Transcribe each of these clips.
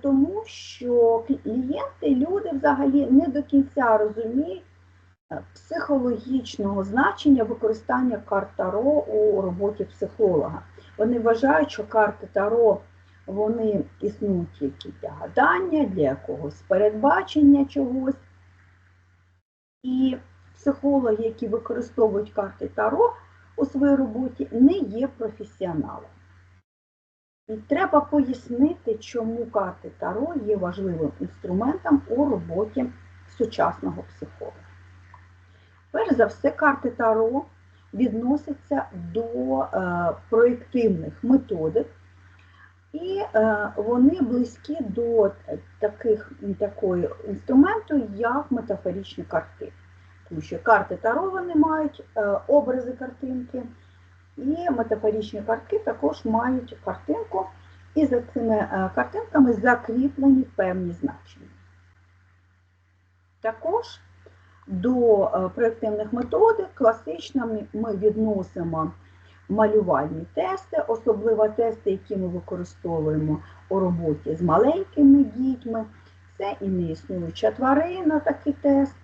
Тому, що клієнти, люди взагалі не до кінця розуміють е, психологічного значення використання карт Таро у роботі психолога. Вони вважають, що карти Таро вони існують тільки для гадання, для якогось передбачення чогось. І психологи, які використовують карти Таро у своїй роботі, не є професіоналами. І треба пояснити, чому карти Таро є важливим інструментом у роботі сучасного психолога. Перш за все, карти Таро відносяться до е, проєктивних методик, і е, вони близькі до таких, такої інструменту, як метафоричні карти. Тому що карти Таро вони мають е, образи картинки, і метафоричні картки також мають картинку, і за цими е, картинками закріплені певні значення. Також до е, проєктивних методик класично ми- відносимо малювальні тести, особливо тести, які ми використовуємо у роботі з маленькими дітьми. Це і неіснуюча тварина, такий тест,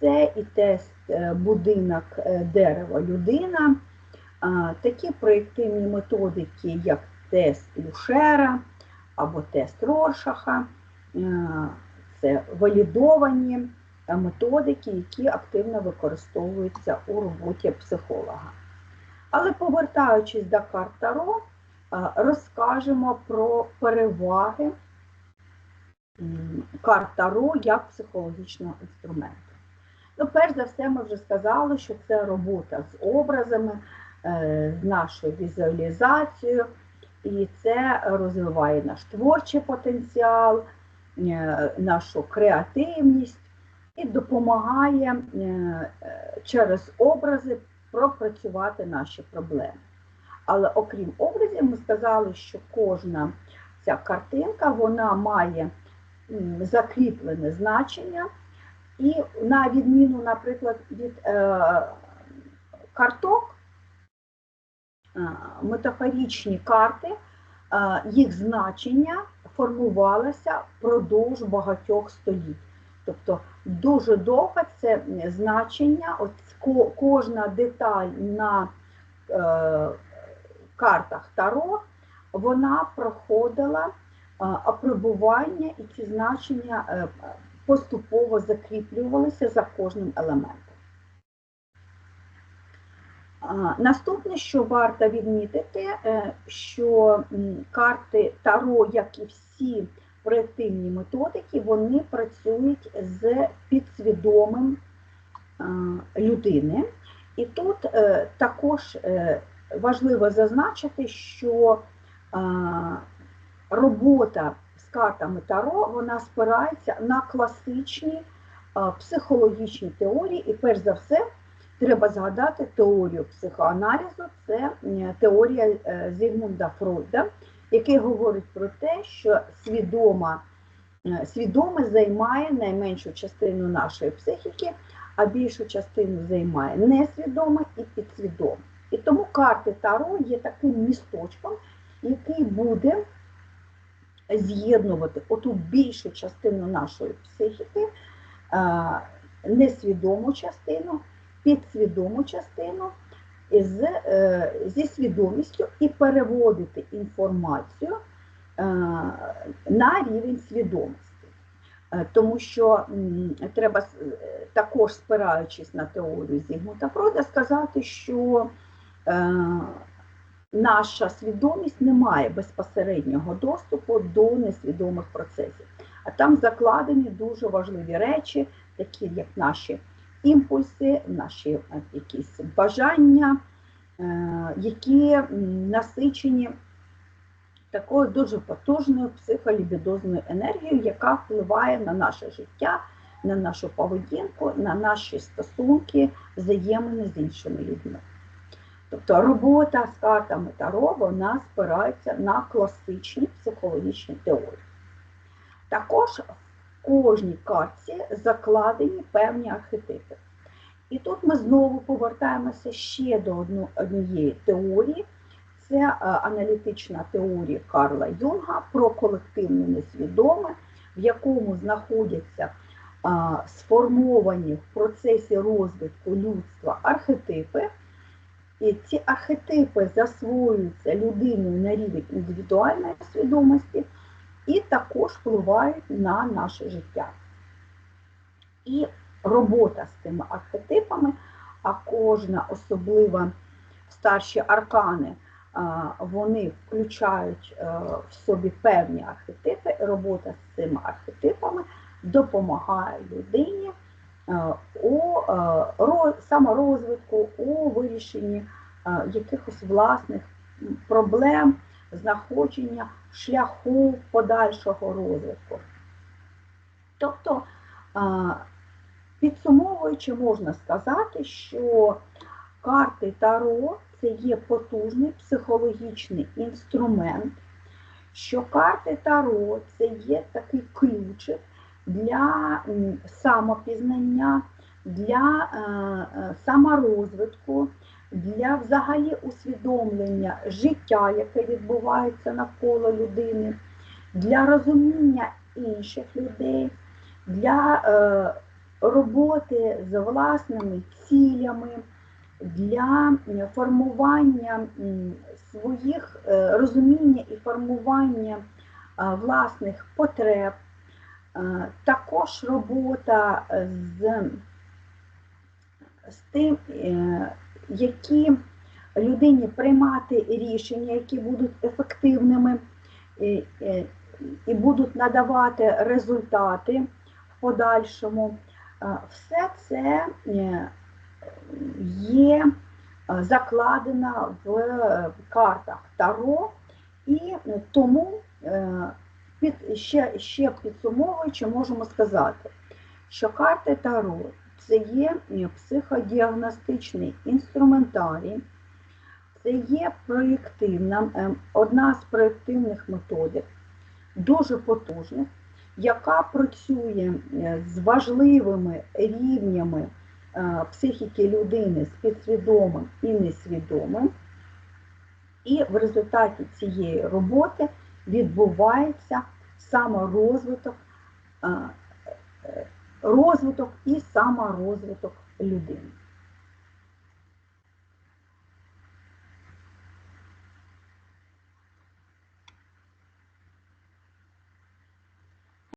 це і тест е, будинок, дерево, людина. Такі проєктивні методики, як тест Люшера або тест Роршаха, е, це валідовані е, методики, які активно використовуються у роботі психолога. Але повертаючись до карт Таро, е, розкажемо про переваги карт Таро як психологічного інструменту. Ну, перш за все, ми вже сказали, що це робота з образами, е, з нашою візуалізацією, і це розвиває наш творчий потенціал, е, нашу креативність і допомагає е, через образи пропрацювати наші проблеми. Але окрім образів, ми сказали, що кожна ця картинка вона має закріплене значення. І на відміну, наприклад, від карток, метафорічні карти, е, їх значення формувалося впродовж багатьох століть. Тобто дуже довго це значення, от кожна деталь на е, картах Таро, вона проходила е, апробування і ці значення е, поступово закріплювалися за кожним елементом. Наступне, що варто відмітити, е, що карти Таро, як і всі проєктивні методики, вони працюють з підсвідомим людини. І тут е, також е, важливо зазначити, що робота з картами Таро вона спирається на класичні психологічні теорії, і перш за все треба згадати теорію психоаналізу, це теорія е, Зігмунда Фройда, який говорить про те, що свідома, е, свідоме займає найменшу частину нашої психіки, а більшу частину займає несвідоме і підсвідоме. І тому карти Таро є таким місточком, який буде з'єднувати оту більшу частину нашої психіки, несвідому частину, підсвідому частину з, е, зі свідомістю і переводити інформацію е, на рівень свідомості. Е, Тому що треба також спираючись на теорію Зігмунда Фройда, сказати, що наша свідомість не має безпосереднього доступу до несвідомих процесів. А там закладені дуже важливі речі, такі як наші імпульси, наші е, якісь бажання, е, які насичені такою дуже потужною психолібідозною енергією, яка впливає на наше життя, на нашу поведінку, на наші стосунки, взаємини з іншими людьми. Тобто робота з картами Таро вона спирається на класичні психологічні теорії. Також кожній картці закладені певні архетипи. І тут ми знову повертаємося ще до однієї теорії. це е, аналітична теорія Карла Юнга про колективне несвідоме, в якому знаходяться сформовані в процесі розвитку людства архетипи. І ці архетипи засвоюються людиною на рівень індивідуальної свідомості і також впливають на наше життя. І робота з цими архетипами, а кожна особлива старші аркани, вони включають е, в собі певні архетипи. Робота з цими архетипами допомагає людині е, у е, саморозвитку, у вирішенні якихось власних проблем, знаходження шляху подальшого розвитку. Тобто, підсумовуючи, можна сказати, що карти Таро це є потужний психологічний інструмент, що карти Таро це є такий ключик для самопізнання, для е, е, саморозвитку, для взагалі усвідомлення життя, яке відбувається навколо людини, для розуміння інших людей, для е, роботи з власними цілями, для формування своїх е, розуміння і формування е, власних потреб. Е, Також робота з, з тим, е, які людині приймати рішення, які будуть ефективними і, будуть надавати результати в подальшому. Все це е, є е, закладено в е, картах Таро, і тому ще, ще підсумовуючи, можемо сказати, що карти Таро це є психодіагностичний інструментарій, це є проєктивна, е, одна з проєктивних методик, дуже потужних, яка працює е, з важливими рівнями е, психіки людини з підсвідомим і несвідомим. І в результаті цієї роботи відбувається саморозвиток, розвиток і саморозвиток людини.